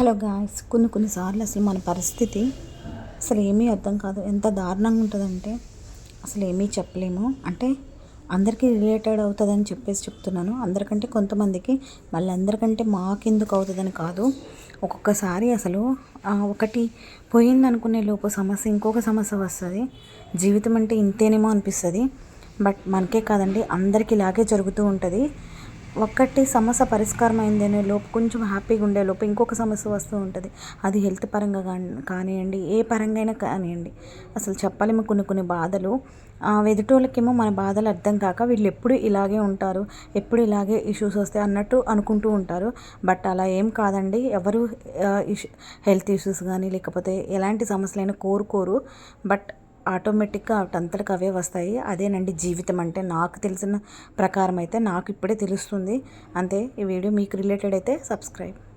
Hello guys కొన్ని కొన్నిసార్లు అసలు మన పరిస్థితి అసలు ఏమీ అర్థం కాదు. ఎంత దారుణంగా ఉంటుందంటే అసలు ఏమీ చెప్పలేము. అంటే అందరికీ రిలేటెడ్ అవుతుందని చెప్పేసి చెప్తున్నాను. అందరికంటే కొంతమందికి మళ్ళీ అందరికంటే మాకెందుకు అవుతుందని కాదు. ఒక్కొక్కసారి అసలు ఒకటి పోయింది అనుకునే లోపు సమస్య ఇంకొక సమస్య వస్తుంది. జీవితం అంటే ఇంతేనేమో అనిపిస్తుంది. బట్ మనకే కాదండి అందరికీ ఇలాగే జరుగుతూ ఉంటుంది. ఒక్కటి సమస్య పరిష్కారం అయిందనే లోపు కొంచెం హ్యాపీగా ఉండే లోపు ఇంకొక సమస్య వస్తూ ఉంటుంది. అది హెల్త్ పరంగా కానివ్వండి ఏ పరంగా అయినా కానివ్వండి అసలు చెప్పలేము కొన్ని కొన్ని బాధలు. ఆ, ఎదుటోళ్ళకేమో మన బాధలు అర్థం కాక వీళ్ళు ఎప్పుడు ఇలాగే ఉంటారు ఎప్పుడు ఇలాగే ఇష్యూస్ వస్తాయి అన్నట్టు అనుకుంటూ ఉంటారు. బట్ అలా ఏం కాదండి. ఎవరు ఇష్యూ హెల్త్ ఇష్యూస్ కానీ లేకపోతే ఎలాంటి సమస్యలైనా కోరుకోరు. బట్ ఆటోమేటిక్గా అటంతటికి అవే వస్తాయి. అదేనండి జీవితం అంటే నాకు తెలిసిన ప్రకారం అయితే నాకు ఇప్పుడే తెలుస్తుంది. అంతే ఈ వీడియో మీకు రిలేటెడ్ అయితే సబ్స్క్రైబ్.